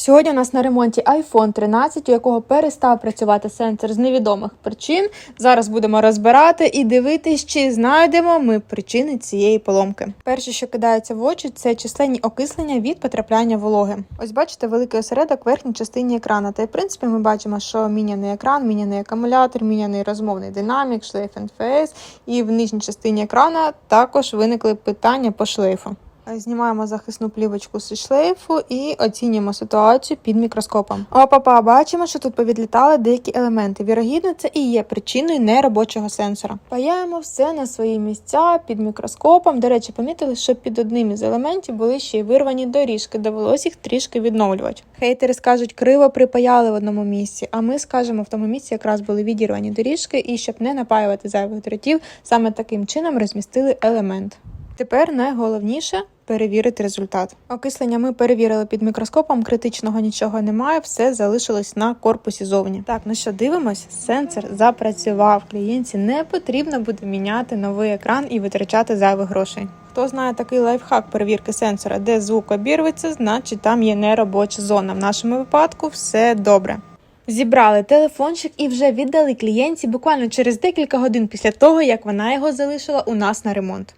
Сьогодні у нас на ремонті iPhone 13, у якого перестав працювати сенсор з невідомих причин. Зараз будемо розбирати і дивитись, чи знайдемо ми причини цієї поломки. Перше, що кидається в очі, це численні окислення від потрапляння вологи. Ось бачите, великий осередок в верхній частині екрана. Та й в принципі ми бачимо, що міняний екран, міняний акумулятор, міняний розмовний динамік, шлейф NFS. І в нижній частині екрана також виникли питання по шлейфу. Знімаємо захисну плівочку з шлейфу і оцінюємо ситуацію під мікроскопом. Опа-па, бачимо, що тут повідлітали деякі елементи. Вірогідно, це і є причиною неробочого сенсора. Паяємо все на свої місця під мікроскопом. До речі, помітили, що під одним із елементів були ще й вирвані доріжки, довелось їх трішки відновлювати. Хейтери скажуть, криво припаяли в одному місці, а ми скажемо, в тому місці якраз були відірвані доріжки, і щоб не напаювати зайвих дротів, саме таким чином розмістили елемент. Тепер найголовніше перевірити результат. Окислення ми перевірили під мікроскопом, критичного нічого немає, все залишилось на корпусі зовні. Так, ну що дивимось, сенсор запрацював. Клієнті не потрібно буде міняти новий екран і витрачати зайвих грошей. Хто знає такий лайфхак перевірки сенсора, де звук обірветься, значить там є неробоча зона. В нашому випадку все добре. Зібрали телефончик і вже віддали клієнті буквально через декілька годин після того, як вона його залишила у нас на ремонт.